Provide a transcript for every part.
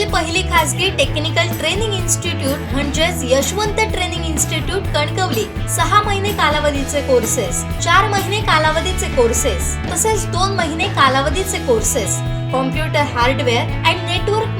देशातील पहिली खासगी टेक्निकल ट्रेनिंग इन्स्टिट्यूट म्हणजेच यशवंत ट्रेनिंग इन्स्टिट्यूट कणकवली. सहा महिने कालावधीचे कोर्सेस चार महिने कालावधीचे कोर्सेस तसेच दोन महिने कालावधीचे courses computer hardware and network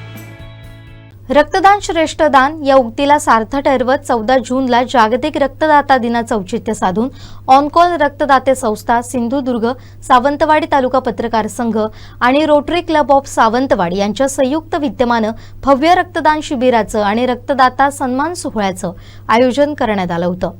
रक्तदान श्रेष्ठ दान या उक्तीला सार्थ ठरवत चौदा जूनला जागतिक रक्तदाता दिनाचं औचित्य साधून ऑनकॉल रक्तदाते संस्था सिंधुदुर्ग सावंतवाडी तालुका पत्रकार संघ आणि रोटरी क्लब ऑफ सावंतवाडी यांच्या संयुक्त विद्यमानं भव्य रक्तदान शिबिराचं आणि रक्तदाता सन्मान सोहळ्याचं आयोजन करण्यात आलं होतं.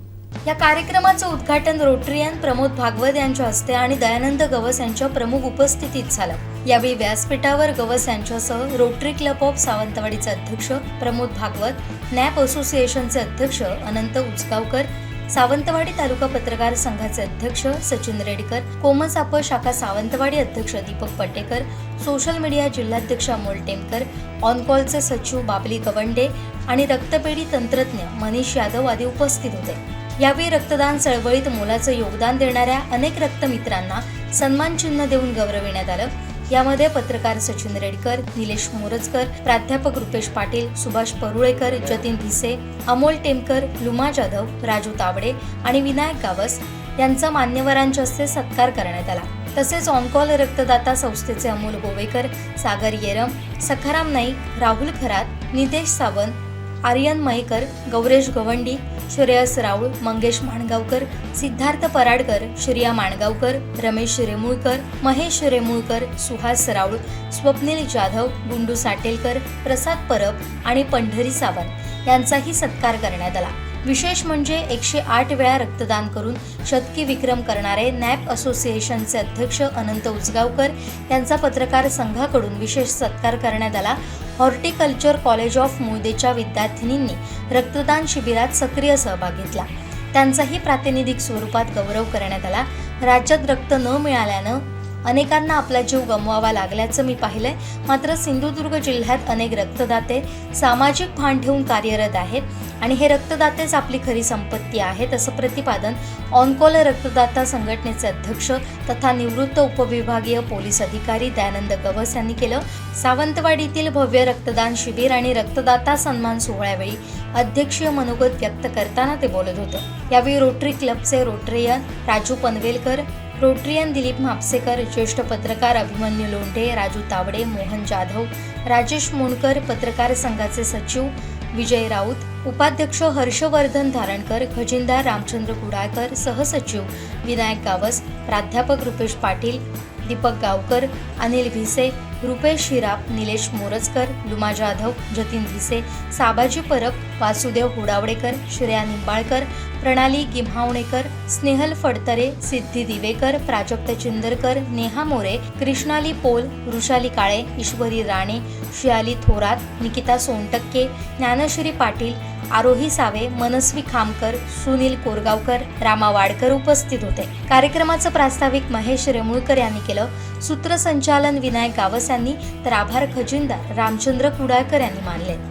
या कार्यक्रमाचं उद्घाटन रोटरियन प्रमोद भागवत यांच्या हस्ते आणि दयानंद गवस यांच्या प्रमुख उपस्थितीत झालं. यावेळी व्यासपीठावर गवस यांच्यासह रोटरी क्लब ऑफ सावंतवाडीचे अध्यक्ष प्रमोद भागवत नॅप असोसिएशनचे अध्यक्ष अनंत उचगावकर सावंतवाडी तालुका पत्रकार संघाचे अध्यक्ष सचिन रेडकर कोमसाप शाखा सावंतवाडी अध्यक्ष दीपक पटेकर सोशल मीडिया जिल्हाध्यक्ष अमोल टेमकर ऑनकॉलचे सचिव बाबली गवंडे आणि रक्तपेढी तंत्रज्ञ मनीष यादव आदी उपस्थित होते. यावेळी रक्तदान चळवळीत मोलाचं योगदान देणाऱ्या अनेक रक्तमित्रांना सन्मान चिन्ह देऊन गौरविण्यात आलं. यामध्ये पत्रकार सचिन रेडकर निलेश मोरजकर प्राध्यापक रुपेश पाटील सुभाष परुळेकर जतीन भिसे अमोल टेमकर लुमा जाधव राजू तावडे आणि विनायक गावस यांचा मान्यवरांच्या हस्ते सत्कार करण्यात आला. तसेच ऑनकॉल रक्तदाता संस्थेचे अमोल गोवेकर सागर येरम सखाराम नाईक राहुल खरात नितेश सावंत आर्यन मयेकर गौरेश गवंडी श्रेयस राऊळ मंगेश माणगावकर सिद्धार्थ पराडकर श्रिया माणगावकर रमेश रेमुळकर महेश रेमुळकर सुहास राऊळ स्वप्नील जाधव गुंडू साटेलकर प्रसाद परब आणि पंढरी सावंत यांचाही सत्कार करण्यात आला. विशेष म्हणजे एकशे आठ वेळा रक्तदान करून शतकी विक्रम करणारे नॅप असोसिएशनचे अध्यक्ष अनंत उजगावकर यांचा पत्रकार संघाकडून विशेष सत्कार करण्यात आला. हॉर्टिकल्चर कॉलेज ऑफ मोदेच्या विद्यार्थिनींनी रक्तदान शिबिरात सक्रिय सहभाग घेतला. त्यांचाही प्रातिनिधिक स्वरूपात गौरव करण्यात आला. राज्यात रक्त न मिळाल्यानं अनेकांना आपला जीव गमवावा लागल्याचं मी पाहिलंय. मात्र सिंधुदुर्ग जिल्ह्यात अनेक रक्तदाते सामाजिक भान ठेवून कार्यरत आहेत आणि हे रक्तदातेच आपली खरी संपत्ती आहेत असं प्रतिपादन ऑनकॉल रक्तदाता संघटनेचे अध्यक्ष तथा निवृत्त उपविभागीय पोलीस अधिकारी दयानंद गवस यांनी केलं. सावंतवाडीतील भव्य रक्तदान शिबिर आणि रक्तदाता सन्मान सोहळ्यावेळी अध्यक्षीय मनोगत व्यक्त करताना ते बोलत होते. यावेळी रोटरी क्लबचे रोटरियन राजू पनवेलकर रोटरियन दिलीप म्हापसेकर ज्येष्ठ पत्रकार अभिमन्यू लोंढे राजू तावडे मोहन जाधव राजेश मोणकर पत्रकार संघाचे सचिव विजय राऊत उपाध्यक्ष हर्षवर्धन धारणकर खजिनदार रामचंद्र कुडाळकर सहसचिव विनायक गावस प्राध्यापक रुपेश पाटील दीपक गावकर अनिल भिसे रुपेश हिराप निलेश मोरजकर लुमा जाधव जतीन भिसे साबाजी परब वासुदेव हुडावडेकर श्रेया निंबाळकर प्रणाली गिम्हावणेकर स्नेहल फडतरे सिद्धी दिवेकर प्राजक्त चिंदरकर नेहा मोरे कृष्णाली पोल वृषाली काळे ईश्वरी राणे शियाली थोरात निकिता सोनटक्के ज्ञानश्री पाटील आरोही सावे मनस्वी खामकर सुनील कोरगावकर रामा वाडकर उपस्थित होते. कार्यक्रमाचं प्रास्ताविक महेश रेमुळकर यांनी केलं. सूत्रसंचालन विनायक गावस यांनी तर आभार खजिनदार रामचंद्र कुडाळकर यांनी मानले.